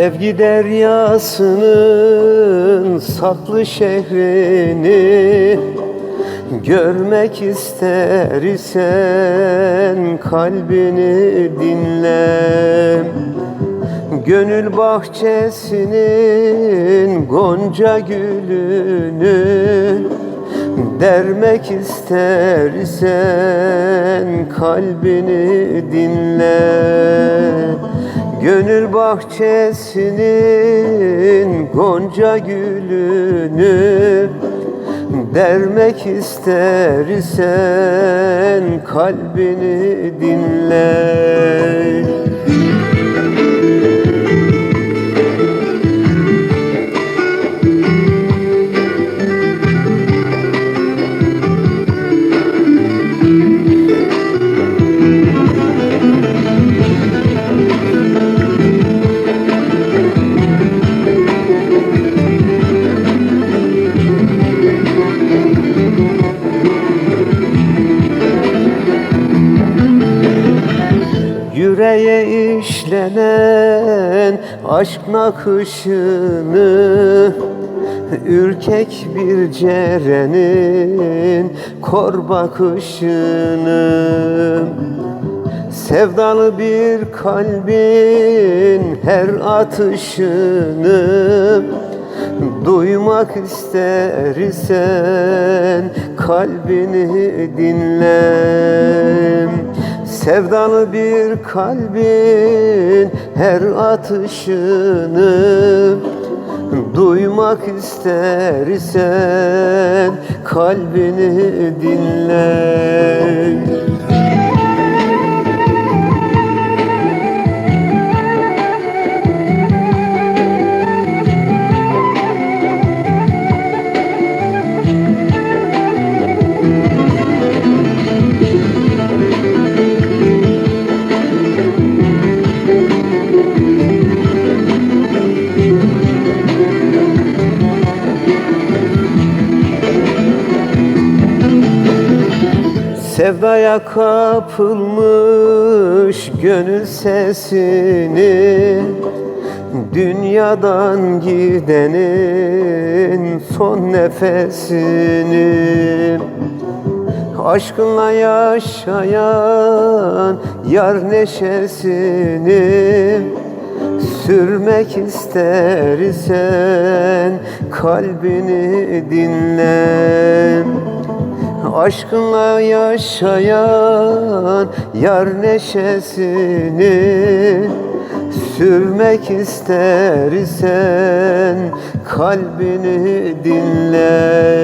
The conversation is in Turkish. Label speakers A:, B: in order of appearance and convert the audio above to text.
A: Sevgi deryasının saklı şehrini Görmek ister isen kalbini dinle. Gönül bahçesinin gonca gülünü Dermek istersen kalbini dinle Gönül bahçesinin gonca gülünü Dermek istersen kalbini dinle Yüreğe işlenen aşk nakışını Ürkek bir cerenin kor bakışını. Sevdalı bir kalbin her atışını Duymak istersen kalbini dinle Sevdalı bir kalbin her atışını Duymak istersen kalbini dinle Sevdaya kapılmış gönül sesini Dünyadan gidenin son nefesini. Aşkınla yaşayan yar neşesini Sürmek istersen kalbini dinle Aşkınla yaşayan yar neşesini Sürmek istersen kalbini dinle